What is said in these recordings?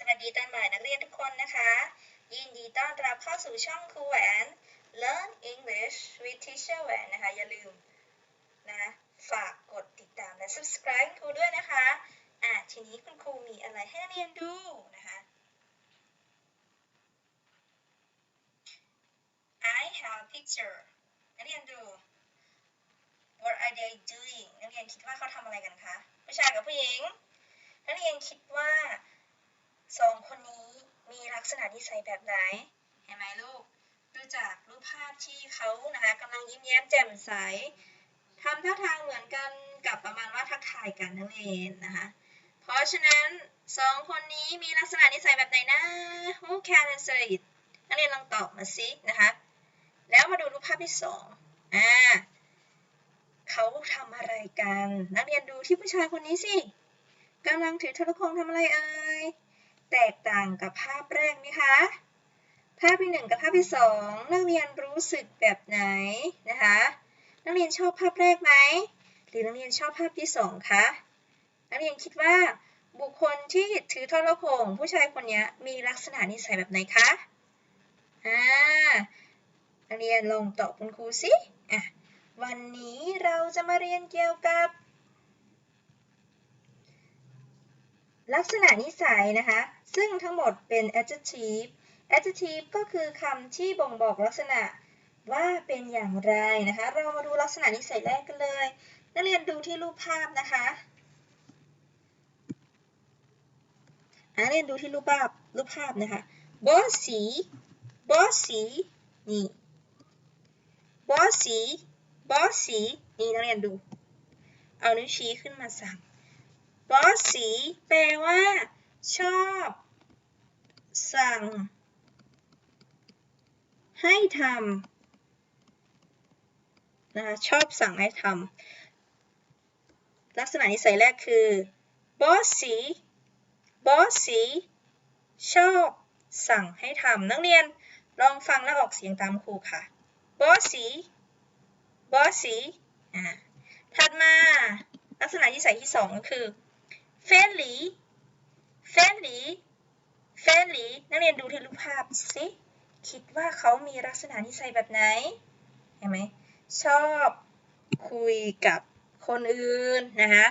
สวัสดีตอนบ่ายนักเรียนทุกคนนะคะ ยินดีต้อนรับเข้าสู่ช่องครูแหวน Learn English with Teacher แหวนนะคะ อย่าลืมนะฝากกดติดตามและ subscribe ครูด้วยนะคะอะทีนี้คุณครูมีอะไรให้นักเรียนดูนะคะ I have picture นักเรียนดู What are they doing นักเรียนคิดว่าเขาทำอะไรกันคะ ผู้ชายกับผู้หญิง นักเรียนคิดว่า สองคนนี้มีลักษณะนิสัยแบบไหน เห็นไหมลูก ดูจากรูปภาพที่เขานะคะกำลังยิ้มแย้มแจ่มใสทำท่าทางเหมือนกันกับประมาณว่าทักทายกันนักเรียนนะคะ เพราะฉะนั้นสองคนนี้มีลักษณะนิสัยแบบไหนนะ Who can answer it นักเรียนลองตอบมาสินะคะ แล้วมาดูรูปภาพที่สองอ่าเขาทำอะไรกัน นักเรียนดูที่ผู้ชายคนนี้สิกำลังถือโทรโขงทำอะไรเอ่ย แตกต่างกับภาพแรกไหมคะ ภาพที่หนึ่งกับภาพที่สองนักเรียนรู้สึกแบบไหนนะคะ นักเรียนชอบภาพแรกไหม หรือนักเรียนชอบภาพที่สองคะ นักเรียนคิดว่าบุคคลที่ถือโทรโขงผู้ชายคนนี้มีลักษณะนิสัยแบบไหนคะ อ่า นักเรียนลองตอบคุณครูสิ อะ วันนี้เราจะมาเรียนเกี่ยวกับ ลักษณะนิสัยนะคะ ซึ่งทั้งหมดเป็น adjective adjective ก็คือคำที่บ่งบอกลักษณะว่าเป็นอย่างไรนะคะ เรามาดูลักษณะนิสัยแรกกันเลย นักเรียนดูที่รูปภาพนะคะนักเรียนดูที่รูปภาพรูปภาพนะคะ bossy bossy นี่ bossy bossy นี่นักเรียนดู เอานิ้วชี้ขึ้นมาสั่ง bossy แปลว่า ชอบ สั่ง ให้ทำนะคะชอบสั่งให้ทำลักษณะนิสัยแรกคือ bossy bossy ชอบสั่งให้ทำนักเรียนลองฟังและออกเสียงตามครูค่ะ bossy bossy อ่าถัดมาลักษณะนิสัยที่สองก็คือ friendly friendly fairly นักเรียนดูที่รูปภาพสิคิดว่าเขามีลักษณะนิสัยแบบไหน เห็นไหม ชอบคุยกับคนอื่นนะคะ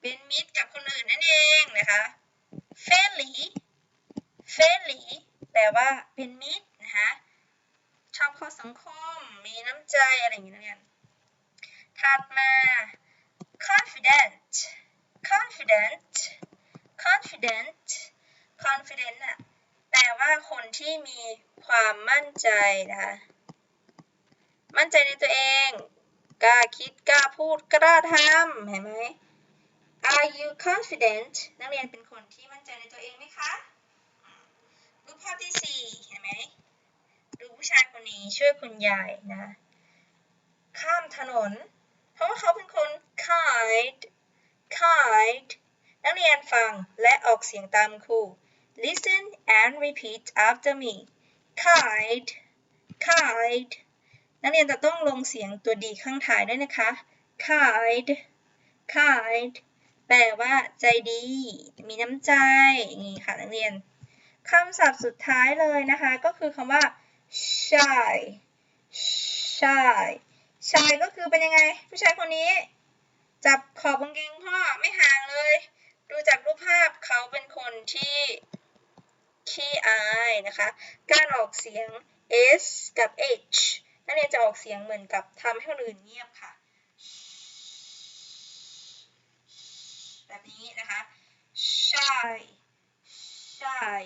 เป็นมิตรกับคนอื่นนั่นเองนะคะ friendly friendly แปลว่าเป็นมิตรนะคะชอบเข้าสังคม มีน้ำใจอะไรอย่างนี้นักเรียนถัดมา confident confident confident confident อะแปลว่าคนที่มีความมั่นใจนะคะมั่นใจในตัวเองกล้าคิดกล้าพูดกล้าทำเห็นไหม Are you confident นักเรียนเป็นคนที่มั่นใจในตัวเองไหมคะรูปภาพที่สี่เห็นไหมดูผู้ชายคนนี้ช่วยคุณยายนะ ข้ามถนน เพราะว่าเขาเป็นคน kind kind นักเรียนฟังและออกเสียงตามครู listen and repeat after me kind kind นักเรียนจะต้องลงเสียงตัวดีข้างท้ายด้วยนะคะ kind kind แปลว่าใจดี มีน้ำใจนี่ค่ะนักเรียนคำศัพท์สุดท้ายเลยนะคะ ก็คือคำว่า shy shy shy ก็คือเป็นยังไง ผู้ชายคนนี้ จับขอบกางเกงพ่อไม่ห่างเลย ดูจากรูปภาพเขาเป็นคนที่ขี้อายนะคะ การออกเสียง s กับ h นักเรียนจะออกเสียงเหมือนกับทำให้คนอื่นเงียบค่ะ แบบนี้นะคะ shy shy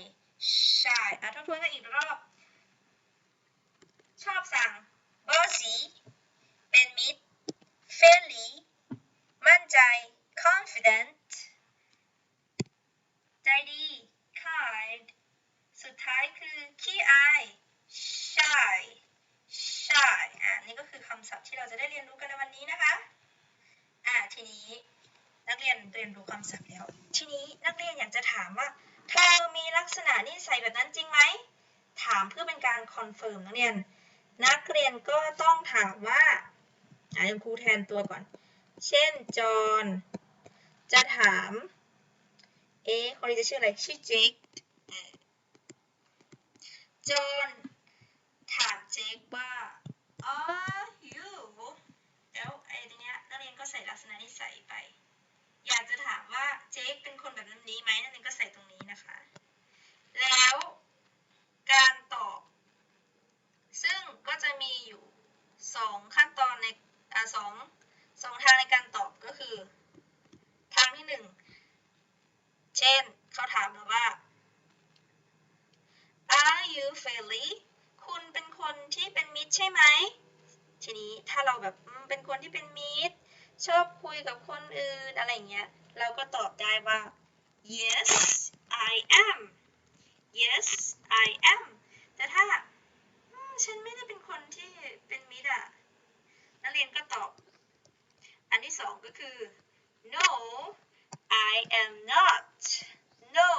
shy อะทบทวนกันอีกรอบ ชอบสั่ง bossy เป็นมิตร friendly มั่นใจ confident ใจดี kind สุดท้ายคือขี้อาย shy shy อะนี่ก็คือคำศัพท์ที่เราจะได้เรียนรู้กันในวันนี้นะคะ อะทีนี้นักเรียนเรียนรู้คำศัพท์แล้ว ทีนี้นักเรียนอยากจะถามว่าเธอมีลักษณะนิสัยแบบนั้นจริงไหม ถามเพื่อเป็นการคอนเฟิร์มนักเรียน นักเรียนก็ต้องถามว่าอะครูแทนตัวก่อน เช่น จอห์น จะถาม เอ๊คนนี้จะชื่ออะไร ชื่อเจคจอห์น ถามเจคว่า are you แล้วไอ้ตรงเนี้ยนักเรียนก็ใส่ลักษณะนิสัยไป อยากจะถามว่าเจคเป็นคนแบบนี้ไหมนักเรียนก็ใส่ตรงนี้นะคะ แล้วการตอบ ซึ่งก็จะมีอยู่สองขั้นตอนในอ่าสองสองทางในการตอบก็คือ ทางที่หนึ่ง เช่น เขาถามเราว่า Are you friendly คุณเป็นคนที่เป็นมิตรใช่ไหม ทีนี้ถ้าเราแบบอืมเป็นคนที่เป็นมิตร ชอบคุยกับคนอื่นอะไรอย่างเงี้ย เราก็ตอบได้ว่า yes I am yes I am แต่ถ้าอืมฉันไม่ได้เป็นคนที่เป็นมิตรอะนักเรียนก็ตอบ อันที่สองก็ คือ no I am not no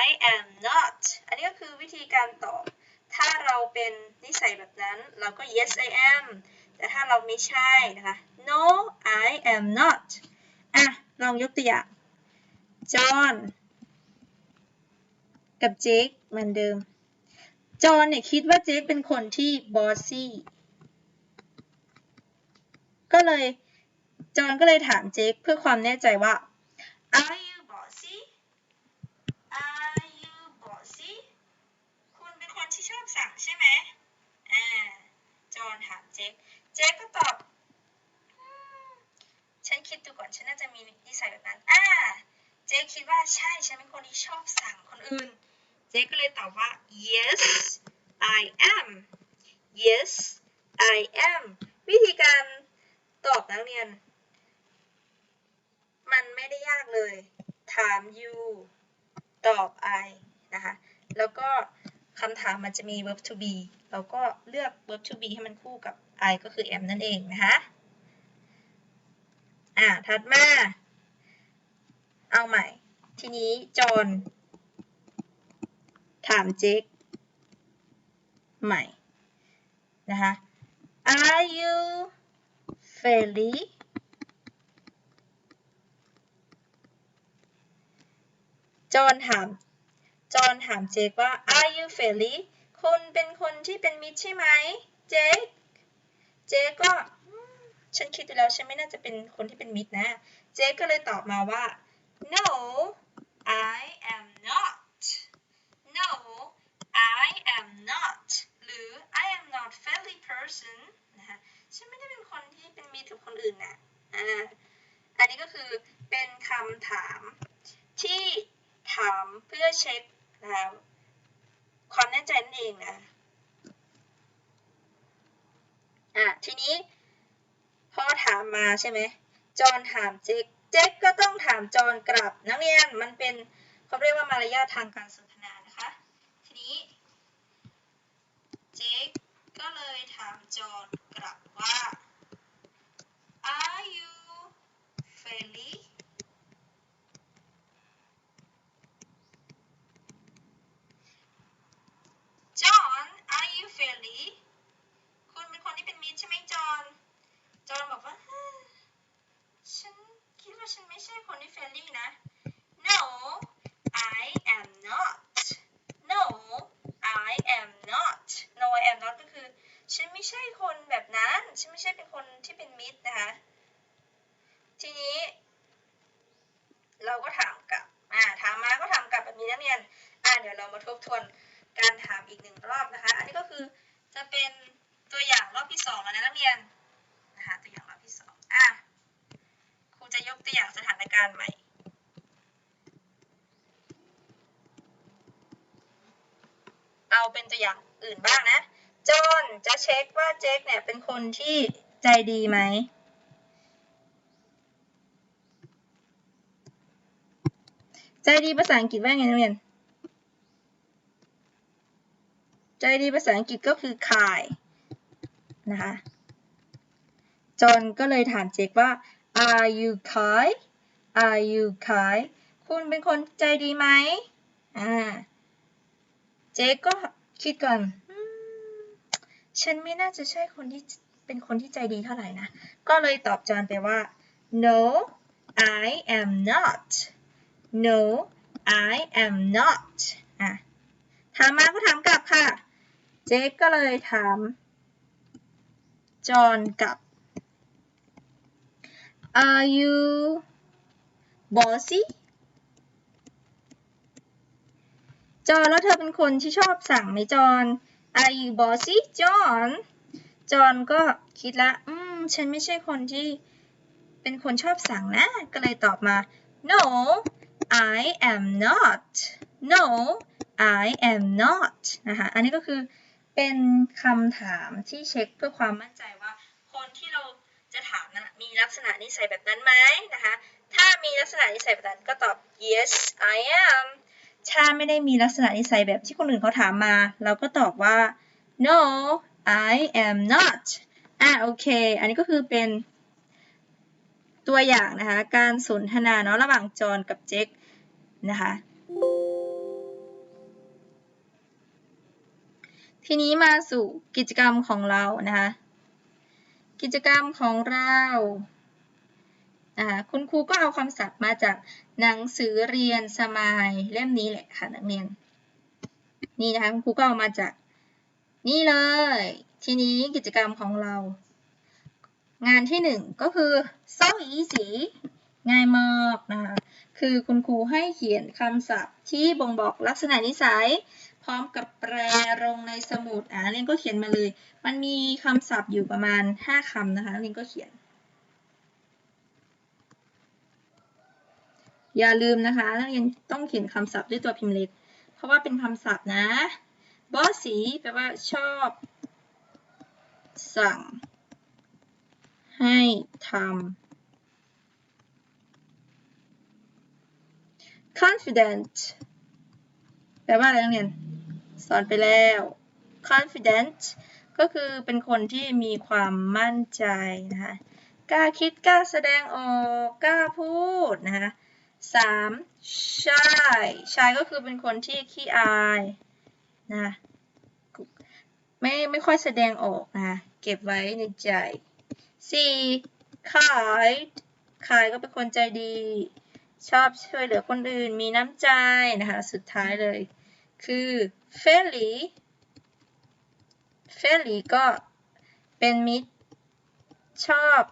I am not อันนี้ก็คือวิธีการตอบ ถ้าเราเป็นนิสัยแบบนั้น เราก็ yes I am แต่ถ้าเราไม่ใช่นะคะ no I am not อะ ลองยกตัวอย่างจอห์นกับเจคเหมือนเดิม จอห์นเนี่ยคิดว่าเจคเป็นคนที่บอสซี่ ก็เลย จอห์นก็เลยถามเจคเพื่อความแน่ใจว่า Are you bossy Are you bossy คุณเป็นคนที่ชอบสั่งใช่ไหมอ่าจอห์นถามเจคเจคก็ตอบฉันคิดดูก่อนฉันน่าจะมีนิสัยแบบนั้นอ่าเจคคิดว่าใช่ฉันเป็นคนที่ชอบสั่งคนอื่น เจคก็เลยตอบว่า yes I am yes I am วิธีการตอบนักเรียนไม่ได้ยากเลย ถาม you ตอบ I นะคะ แล้วก็คำถามมันจะมี verb to be เราก็เลือก verb to be ให้มันคู่กับ I ก็คือ am นั่นเองนะคะ อ่า ถัดมา เอาใหม่ ทีนี้จอห์นถามเจคใหม่ นะคะ Are you friendly จอห์นถาม จอห์นถามเจคว่า Are you friendly คุณเป็นคนที่เป็นมิตรใช่ไหม เจค เจคก็ ฉันคิดดูแล้วฉันไม่น่าจะเป็นคนที่เป็นมิตรนะ เจคก็เลยตอบมาว่า No I am not No I am not หรือ I am not friendly person นะคะฉันไม่ได้เป็นคนที่เป็นมิตรกับคนอื่นนะอ่าอันนี้ก็คือเป็นคำถามาม เพื่อเช็คนะคะความแน่ใจนั่นเองนะอะทีนี้พอถามมาใช่ไหมจอนถามเจคเจคก็ต้องถามจอนกลับนักเรียนมันเป็นเขาเรียกว่ามารยาททางการสนทนานะคะ ทีนี้เจคก็เลยถามจอนกลับว่า Are you friendly John are you friendly คุณเป็นคนที่เป็นมิตรใช่ไหมจอห์น จอห์นบอกว่าเฮ้ยฉันคิดว่าฉันไม่ใช่คนที่เฟรนลี่นะ No I am not No I am not No I am not ก็คือ ฉันไม่ใช่คนแบบนั้น ฉันไม่ใช่เป็นคนที่เป็นมิตรนะคะ ทีนี้ เราก็ถามกลับ อ่า ถามมาก็ถามกลับแบบนี้นักเรียน อ่า เดี๋ยวเรามาทบทวนการถามอีกหนึ่งรอบนะคะ อันนี้ก็คือจะเป็นตัวอย่างรอบที่สองแล้ว นะนักเรียนนะคะตัวอย่างรอบที่สองอะครูจะยกตัวอย่างสถานการณ์ใหม่ เอาเป็นตัวอย่างอื่นบ้างนะ จอห์นจะเช็คว่าเจคเนี่ยเป็นคนที่ใจดีไหมใจดีภาษาอังกฤษว่าไงนักเรียน ใจดีภาษาอังกฤษก็คือ kind นะคะ จอห์นก็เลยถามเจคว่า are you kind are you kind คุณเป็นคนใจดีไหมอ่า เจคก็คิดก่อน ฉันไม่น่าจะใช่คนที่เป็นคนที่ใจดีเท่าไหร่นะ ก็เลยตอบจอห์นไปว่า no I am not no I am not อะ ถามมาก็ถามกลับค่ะ เจ๊ก็เลยถามจอห์นกลับ Are you bossy จอนแล้วเธอเป็นคนที่ชอบสั่งไหมจอน Are you bossy จอห์นจอห์นก็คิดละอืมฉันไม่ใช่คนที่เป็นคนชอบสั่งนะ ก็เลยตอบมา No I am not No I am not นะคะ อันนี้ก็คือเป็นคำถามที่เช็คเพื่อความมั่นใจว่า คนที่เราจะถา มีลักษณะนิสัยแบบนั้นไหมนะคะ ถ้ามีลักษณะนิสัยแบบนั้นก็ตอบ yes I am ถ้าไม่ได้มีลักษณะนิสัยแบบที่คนอื่นเขาถามมา เราก็ตอบว่า no I am not อะโอเค อันนี้ก็คือเป็นตัวอย่างนะคะ การสนทนาเนาะระหว่างจอห์นกับเจคนะคะทีนี้มาสู่กิจกรรมของเรานะคะ กิจกรรมของเราคุณครูก็เอาคำศัพท์มาจากหนังสือเรียนสมายเล่มนี้แหละค่ะนักเรียน นี่นะคะคุณครูก็เอามาจากนี่เลย ทีนี้กิจกรรมของเรา งานที่หนึ่งก็คือ so easy ง่ายมากนะคะ คือคุณครูให้เขียนคำศัพท์ที่บ่งบอกลักษณะนิสัย ร้อมกับแปลลงในสมุดอ่าเรียนก็เขียนมาเลย มันมีคำศัพท์อยู่ประมาณ 5คำนะคะเรียนก็เขียน อย่าลืมนะคะนักเรียนต้องเขียนคำศัพท์ด้วยตัวพิมพ์เล็ก เพราะว่าเป็นคำศัพท์นะ bossy แปลว่าชอบ สั่ง ให้ทำ confident แปลว่าอะไรนักเรียน สอนไปแล้ว confident ก็คือเป็นคนที่มีความมั่นใจนะคะกล้าคิดกล้าแสดงออกกล้าพูดนะคะสาม shy shy ก็คือเป็นคนที่ขี้อายนะไม่ไม่ค่อยแสดงออกนะเก็บไว้ในใจสี่ kind kind ก็เป็นคนใจดี ชอบช่วยเหลือคนอื่นมีน้ำใจนะคะ สุดท้ายเลย คือ friendly friendly ก็เป็นมิตรชอบ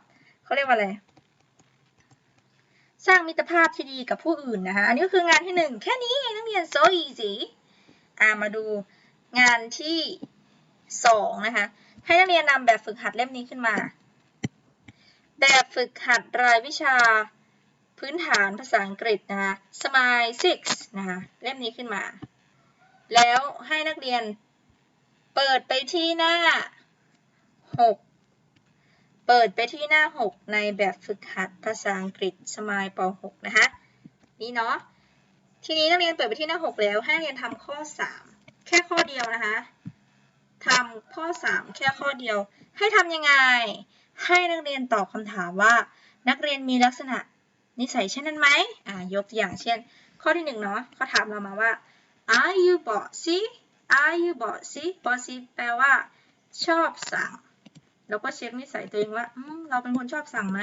เขาเรียกว่าอะไร สร้างมิตรภาพที่ดีกับผู้อื่นนะคะ อันนี้ก็คืองานที่หนึ่งแค่นี้เองนักเรียน so easy อ่ามาดูงานที่สองนะคะ ให้นักเรียนนำแบบฝึกหัดเล่มนี้ขึ้นมา แบบฝึกหัดรายวิชาพื้นฐานภาษาอังกฤษนะคะ Smile 6นะคะ เล่มนี้ขึ้นมา แล้วให้นักเรียนเปิดไปที่หน้า 6 เปิดไปที่หน้า 6 ในแบบฝึกหัดภาษาอังกฤษ Smile ป .6 นะคะ นี่เนาะ ทีนี้นักเรียนเปิดไปที่หน้า 6 แล้วให้นักเรียนทำข้อ 3 แค่ข้อเดียวนะคะทำข้อ 3 แค่ข้อเดียว ให้ทำยังไง ให้นักเรียนตอบคำถามว่า นักเรียนมีลักษณะนิสัยเช่นนั้นไหมอ่ายกตัวอย่างเช่น ข้อที่หนึ่งเนาะเขาถามเรามาว่า are you bossy are you bossy bossy แปลว่า ชอบสั่ง เราก็เช็คนิสัยตัวเองว่าเราเป็นคนชอบสั่งไหม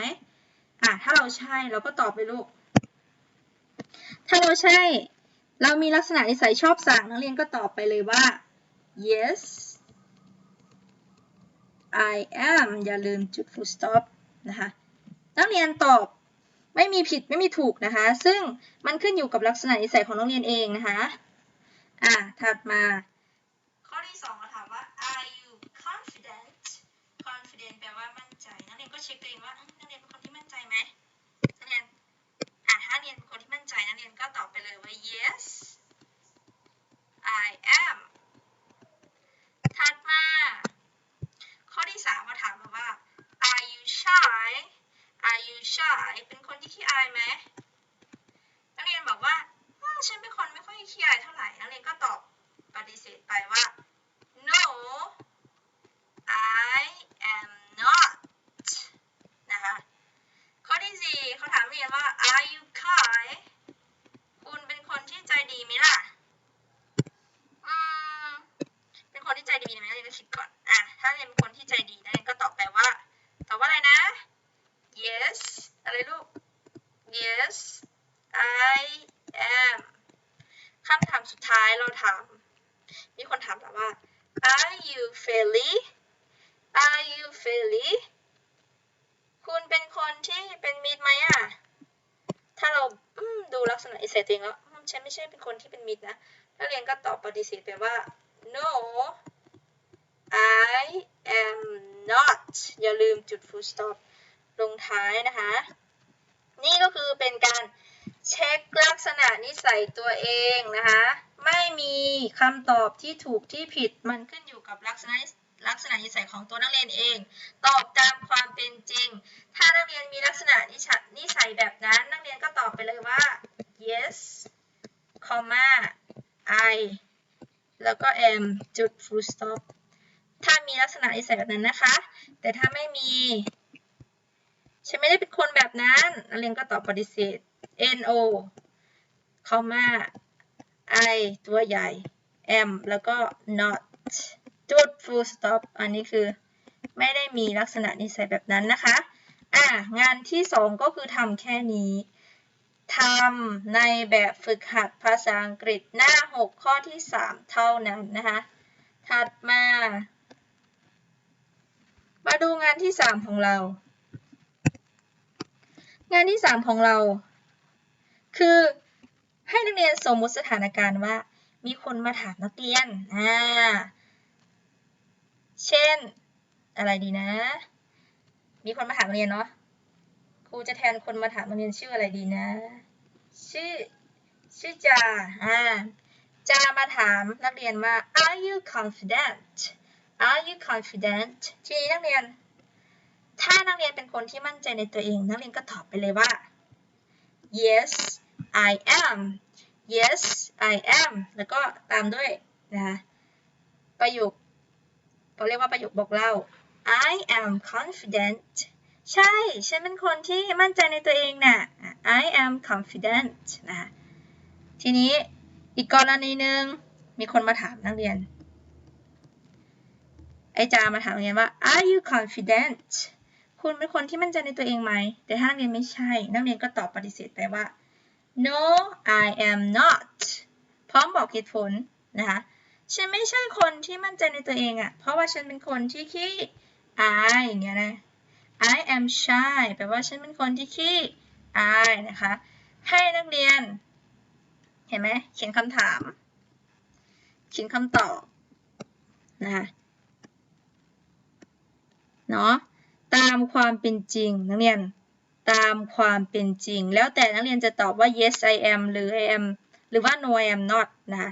อะถ้าเราใช่เราก็ตอบไปลูก ถ้าเราใช่ เรามีลักษณะนิสัยชอบสั่งนักเรียนก็ตอบไปเลยว่า yes I am อย่าลืมจุด full stop นะคะนักเรียนตอบไม่มีผิดไม่มีถูกนะคะ ซึ่งมันขึ้นอยู่กับลักษณะนิสัยของนักเรียนเองนะคะ อะ ถัดมา ข้อที่สองเราถามว่า are you confident confident แปลว่ามั่นใจ นักเรียนก็เช็คตัวเองว่านักเรียนเป็นคนที่มั่นใจไหมนักเรียนอะถ้าเรียนเป็นคนที่มั่นใจนักเรียนก็ตอบไปเลยว่า yes I am ถัดมา ข้อที่สามมาถามมาว่า are you shy are you shy เป็นคนที่ขี้อายไหมนักเรียนบอกว่าฉันเป็นคน ไม่เคลียร์เท่าไหร่นักเรียนก็ตอบปฏิเสธไปว่า no I am not นะคะ ข้อที่สี่เขาถามเรียนว่า are you kind คุณเป็นคนที่ใจดีไหมล่ะ อืม เป็นคนที่ใจดีไหมนักเรียนก็คิดก่อน อะ ถ้าเรียนเป็นคนที่ใจดีนักเรียนก็ตอบไปว่า ตอบว่าอะไรนะ yes อะไรลูก yes I am คำถามสุดท้าย เราถาม มีคนถามเราว่า are you friendly are you friendly คุณเป็นคนที่เป็นมิตรไหมอะ ถ้าเราดูลักษณะอิเสยตัวเองแล้วฉันไม่ใช่เป็นคนที่เป็นมิตรนะนักเรียนก็ตอบปฏิเสธไปว่า no I am not อย่าลืมจุด full stop ลงท้ายนะคะ นี่ก็คือเป็นการเช็คลักษณะนิสัยตัวเองนะคะ ไม่มีคำตอบที่ถูกที่ผิดมันขึ้นอยู่กับลักษณะลักษณะนิสัยของตัวนักเรียนเอง ตอบตามความเป็นจริง ถ้านักเรียนมีลักษณะนิสัยนิสัยแบบนั้น นักเรียนก็ตอบไปเลยว่า yes comma I แล้วก็ am จุด full stop ถ้ามีลักษณะนิสัยแบบนั้นนะคะ แต่ถ้าไม่มี ฉันไม่ได้เป็นคนแบบนั้น นักเรียนก็ตอบปฏิเสธ no comma I ตัวใหญ่ am แล้วก็ not จุด full stop อันนี้คือไม่ได้มีลักษณะนิสัยแบบนั้นนะคะ อะ งานที่สองก็คือทำแค่นี้ทำในแบบฝึกหัดภาษาอังกฤษหน้า 6 ข้อที่ 3 เท่านั้นนะคะ ถัดมา มาดูงานที่ 3 ของเรา งานที่ 3 ของเรา คือ ให้นักเรียนสมมุติสถานการณ์ว่า มีคนมาถามนักเรียน อ่า เช่น อะไรดีนะ มีคนมาถามนักเรียนเนาะ ครูจะแทนคนมาถามนักเรียนชื่ออะไรดีนะ ชื่อ ชื่อจา อ่า จามาถามนักเรียนว่า are you confident are you confident ทีนี้นักเรียน ถ้านักเรียนเป็นคนที่มั่นใจในตัวเอง นักเรียนก็ตอบไปเลยว่า yes I am yes I am แล้วก็ตามด้วยนะคะประโยคเขาเรียกว่าประโยคบอกเล่า I am confident ใช่ ฉันเป็นคนที่มั่นใจในตัวเองน่ะ I am confident นะคะทีนี้อีกกรณีหนึ่งมีคนมาถามนักเรียน ไอจามาถามนักเรียนว่า Are you confident คุณเป็นคนที่มั่นใจในตัวเองไหม แต่ถ้านักเรียนไม่ใช่ นักเรียนก็ตอบปฏิเสธไปว่า No I am not พร้อมบอกเหตุผลนะคะฉันไม่ใช่คนที่มั่นใจในตัวเองอะ่ะเพราะว่าฉันเป็นคนที่ขี้อายอย่างเงี้ยนะ I am shy แปลว่าฉันเป็นคนที่ขี้อายนะคะ ให้นักเรียน เห็นไหมเขียนคำถาม เขียนคำตอบนะคะเนาะตามความเป็นจริงนักเรียน ตามความเป็นจริง แล้วแต่นักเรียนจะตอบว่า yes I am หรือ I am หรือว่า no I am not นะ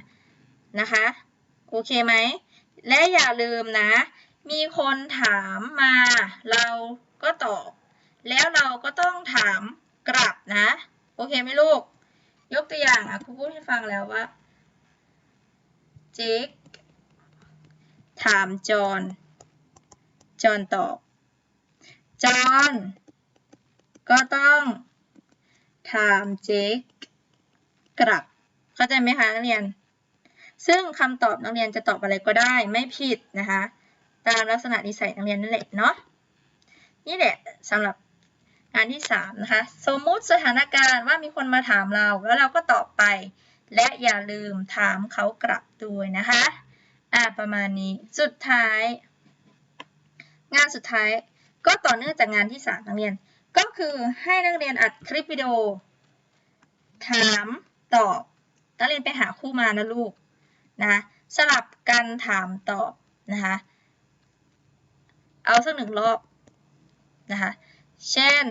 นะคะ โอเคไหม และอย่าลืมนะ มีคนถามมา เราก็ตอบ แล้วเราก็ต้องถามกลับนะ โอเคไหมลูก ยกตัวอย่างอะครูพูดให้ฟังแล้วว่าจ๊กถามจอห์นจอห์นตอบจอห์น ก็ต้องถามเจ๊กกลับ เข้าใจไหมคะนักเรียน ซึ่งคำตอบนักเรียนจะตอบอะไรก็ได้ไม่ผิดนะคะ ตามลักษณะนิสัยนักเรียนนั่นแหละเนาะ นี่แหละสำหรับงานที่3นะคะ สมมุติสถานการณ์ว่ามีคนมาถามเราแล้วเราก็ตอบไป และอย่าลืมถามเขากลับด้วยนะคะ อ่าประมาณนี้ สุดท้าย งานสุดท้ายก็ต่อเนื่องจากงานที่3นักเรียน ก็คือให้นักเรียนอัดคลิปวิดีโอ ถามตอบ นักเรียนไปหาคู่มานะลูกนะสลับกันถามตอบนะคะเอาสักหนึ่งรอบนะคะเช่น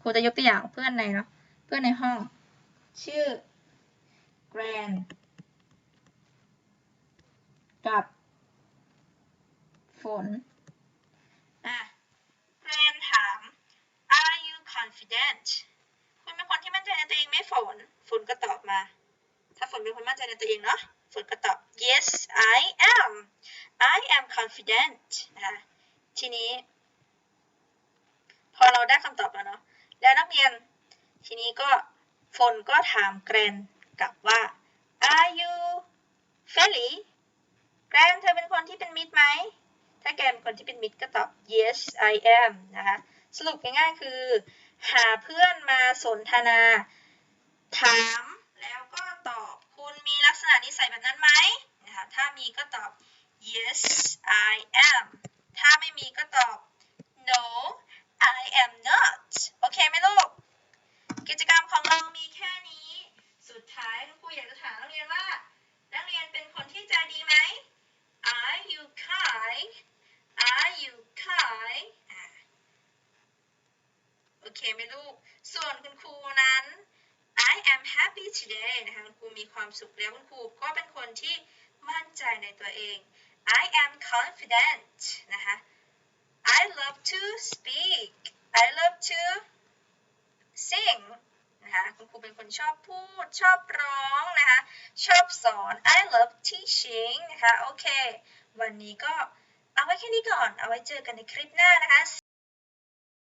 ครูจะยกตัวอย่างเพื่อนในเนาะเพื่อนในห้อง ชื่อ Grand กับฝน อะ Grand ถาม Are you confident คุณเป็นคนที่มั่นใจในตัวเองไหมฝน ฝนก็ตอบมา ถ้าฝนเป็นคนมั่นใจในตัวเองเนาะ ฝนก็ตอบ yes I am I am confident นะคะทีนี้ พอเราได้คำตอบแล้วเนาะ แล้วนักเรียน ทีนี้ก็ฝนก็ถามแกรนกลับว่า Are you friendly แกรนเธอเป็นคนที่เป็นมิตรไหม ถ้าแกรนเป็นคนที่เป็นมิตรก็ตอบ yes I am นะคะ สรุปง่ายๆคือ หาเพื่อนมาสนทนา ถามแล้วก็ตอบ คุณมีลักษณะนิสัยแบบนั้นไหมนะคะ ถ้ามีก็ตอบ yes I am ถ้าไม่มีก็ตอบ no I am not โอเคไหมลูก กิจกรรมของเรามีแค่นี้ สุดท้ายคุณครูอยากจะถามนักเรียนว่า นักเรียนเป็นคนที่ใจดีไหม Are you kind Are you kind อะโอเคไหมลูก ส่วนคุณครูนั้น I am happy today นะคะ คุณครูมีความสุขแล้วคุณครูก็เป็นคนที่มั่นใจในตัวเอง I am confident นะคะ I love to speak I love to sing นะคะคุณครูเป็นคนชอบพูดชอบร้องนะคะชอบสอน I love teaching นะคะโอเค วันนี้ก็เอาไว้แค่นี้ก่อน เอาไว้เจอกันในคลิปหน้านะคะ